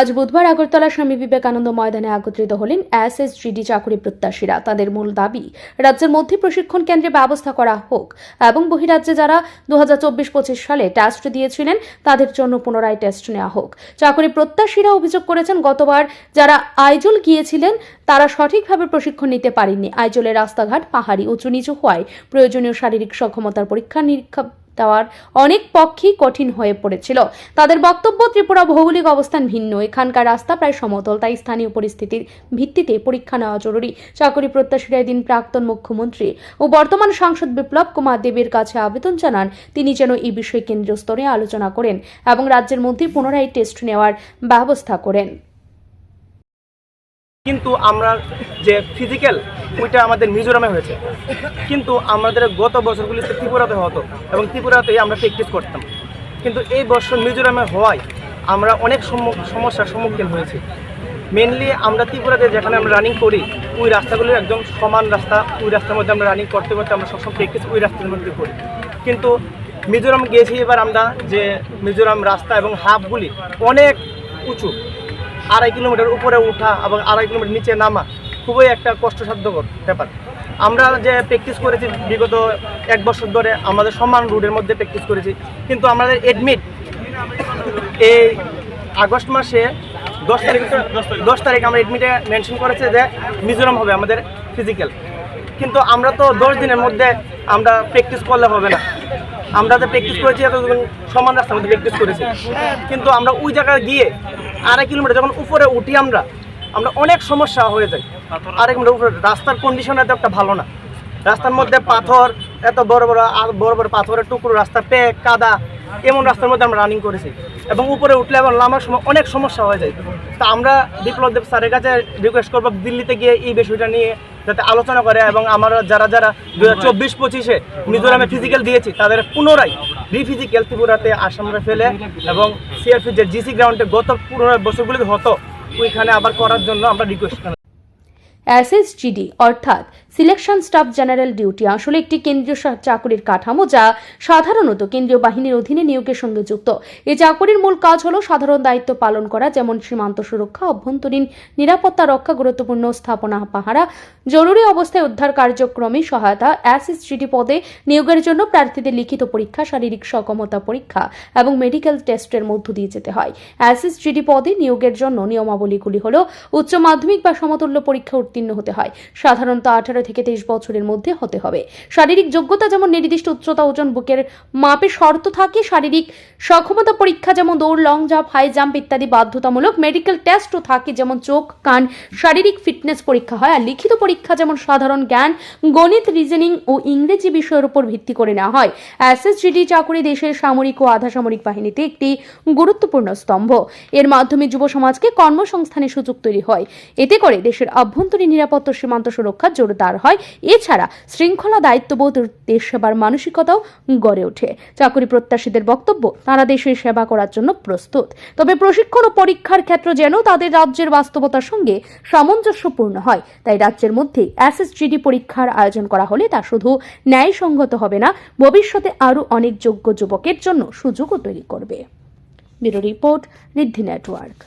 আজ বুধবার আগরতলা স্বামী বিবেকানন্দ ময়দানে একত্রিত হলেন এস এসএসজিডি চাকরি প্রত্যাশীরা। তাদের মূল দাবি, রাজ্যের মধ্যে প্রশিক্ষণ কেন্দ্রে ব্যবস্থা করা হোক এবং বহিরাজ্যে যারা দু হাজার চব্বিশ পঁচিশ সালে টেস্ট দিয়েছিলেন, তাদের জন্য পুনরায় টেস্ট নেওয়া হোক। চাকরি প্রত্যাশীরা অভিযোগ করেছেন, গতবার যারা আইজল গিয়েছিলেন, তারা সঠিকভাবে প্রশিক্ষণ নিতে পারেননি। আইজলের রাস্তাঘাট পাহাড়ি উঁচু নিচু হওয়ায় প্রয়োজনীয় শারীরিক সক্ষমতার পরীক্ষা নিরীক্ষা দেওয়ার অনেক পক্ষেই কঠিন হয়ে পড়েছিল। তাদের বক্তব্য, ত্রিপুরা ভৌগোলিক অবস্থান ভিন্ন। এখানকার রাস্তা প্রায় সমতল, তাই স্থানীয় পরিস্থিতির ভিত্তিতে পরীক্ষা নেওয়া জরুরি। চাকরি প্রত্যাশীরা এদিন প্রাক্তন মুখ্যমন্ত্রী ও বর্তমান সাংসদ বিপ্লব কুমার দেবের কাছে আবেদন জানান, তিনি যেন এই বিষয়ে কেন্দ্রীয় স্তরে আলোচনা করেন এবং রাজ্যের মধ্যে পুনরায় টেস্ট নেওয়ার ব্যবস্থা করেন। কিন্তু আমরা যে ফিজিক্যাল ওইটা আমাদের মিজোরামে হয়েছে। কিন্তু আমাদের গত বছরগুলিতে ত্রিপুরাতে হতো এবং ত্রিপুরাতেই আমরা প্র্যাকটিস করতাম। কিন্তু এই বছর মিজোরামে হওয়ায় আমরা অনেক সমস্যার সম্মুখীন হয়েছি। মেনলি আমরা ত্রিপুরাতে যেখানে আমরা রানিং করি, ওই রাস্তাগুলো একদম সমান রাস্তা, ওই রাস্তার মধ্যে আমরা রানিং করতে করতে আমরা সবসময় প্র্যাকটিস ওই রাস্তার মধ্যে করি। কিন্তু মিজোরাম গিয়েছি এবার আমরা যে মিজোরাম রাস্তা এবং হাফগুলি অনেক উঁচু। আড়াই কিলোমিটার উপরে ওঠা এবং আড়াই কিলোমিটার নিচে নামা। খুবই একটা কষ্টসাধ্যকর ব্যাপার। আমরা যে প্র্যাকটিস করেছি বিগত এক বছর ধরে, আমাদের সমান রুটের মধ্যে প্র্যাকটিস করেছি। কিন্তু আমাদের এডমিট এই আগস্ট মাসে দশ তারিখ দশ তারিখ আমরা এডমিটে মেনশন করেছে যে মিজোরাম হবে আমাদের ফিজিক্যাল কিন্তু আমরা তো দশ দিনের মধ্যে আমরা প্র্যাকটিস করলে হবে না। আমরা তো প্র্যাকটিস করেছি এতদিন সমান রাস্তার মধ্যে প্র্যাকটিস করেছি। কিন্তু আমরা ওই জায়গায় গিয়ে আড়াই কিলোমিটার, যখন উপরে উঠি আমরা আমরা অনেক সমস্যা হয়ে যায় উপরে রাস্তার কন্ডিশন এত একটা ভালো না। রাস্তার মধ্যে পাথর। এত বড় বড় আর বড় বড় পাথরের টুকরো রাস্তা পেক কাদা এমন রাস্তার মধ্যে আমরা রানিং করেছি। এবং উপরে উঠলে এবং নামার সময় অনেক সমস্যা হয়ে যায়। তা আমরা বিপ্লব দেব স্যারের কাছে রিকোয়েস্ট করব দিল্লিতে গিয়ে এই বিষয়টা নিয়ে যাতে আলোচনা করে এবং আমরা যারা যারা দু হাজার চব্বিশ পঁচিশে মিজোরামে ফিজিক্যাল দিয়েছি তাদের পুনরায় রিফিজিক্যাল ত্রিপুরাতে আসামরা ফেলে এবং সিআরপি যে জিসি গ্রাউন্ডে গত পুনরায় বছরগুলিতে হতো। ওইখানে আবার করার জন্য আমরা রিকোয়েস্ট এসএসজিডি অর্থাৎ সিলেকশন স্টাফ জেনারেল ডিউটি আসলে একটি কেন্দ্রীয় চাকুরির কাঠামো যা সাধারণত কেন্দ্রীয় বাহিনীর অধীনে নিয়োগের সঙ্গে যুক্ত। এই চাকুরির মূল কাজ হল সাধারণ দায়িত্ব পালন করা, যেমন সীমান্ত সুরক্ষা, অভ্যন্তরীণ নিরাপত্তা রক্ষা, গুরুত্বপূর্ণ স্থাপনা, পাহারা, জরুরি অবস্থায় উদ্ধার কার্যক্রমে সহায়তা এসএসজিডি পদে নিয়োগের জন্য প্রার্থীদের লিখিত পরীক্ষা, শারীরিক সক্ষমতা পরীক্ষা এবং মেডিকেল টেস্টের মধ্য দিয়ে যেতে হয়। এসএসজিডি পদে নিয়োগের জন্য নিয়মাবলীগুলি হল, উচ্চ মাধ্যমিক বা সমতুল্য পরীক্ষা উত্তীর্ণ হতে হয়। সাধারণত আঠারো থেকে তেইশ বছরের মধ্যে হতে হবে। শারীরিক যোগ্যতা যেমন নির্দিষ্ট উচ্চতা, ওজন, বুকের মাপে শর্ত থাকে, শারীরিক সক্ষমতা পরীক্ষা যেমন দৌড়, লং জাম্প, হাই জাম্প ইত্যাদি বাধ্যতামূলক মেডিকেল টেস্টও থাকে, যেমন চোখ, কান, শারীরিক ফিটনেস পরীক্ষা হয়, আর লিখিত পরীক্ষা যেমন সাধারণ জ্ঞান, গণিত, রিজনিং ও ইংরেজি বিষয়ের উপর ভিত্তি করে নেওয়া হয়। এসএসজিডি চাকুরি দেশের সামরিক ও আধা সামরিক বাহিনীতে একটি গুরুত্বপূর্ণ স্তম্ভ। এর মাধ্যমে যুব সমাজকে কর্মসংস্থানের সুযোগ তৈরি হয়। এতে করে দেশের আভ্যন্তরীণ নিরাপত্তা সীমান্ত সুরক্ষা জোরদার। হয়। এছাড়া শৃঙ্খলা দায়িত্ববোধ দেশ সেবার মানসিকতাও গড়ে ওঠে। চাকরি প্রত্যাশীদের বক্তব্য, তারা দেশের সেবা করার জন্য প্রস্তুত। তবে প্রশিক্ষণ ও পরীক্ষার ক্ষেত্র যেন তাদের রাজ্যের বাস্তবতার সঙ্গে সামঞ্জস্যপূর্ণ হয়, তাই রাজ্যের মধ্যে এসএসজিডি পরীক্ষার আয়োজন করা হলে তা শুধু ন্যায়সঙ্গত হবে না, ভবিষ্যতে আরও অনেক যোগ্য যুবকের জন্য সুযোগও তৈরি করবে। Bureau report, Riddhi network.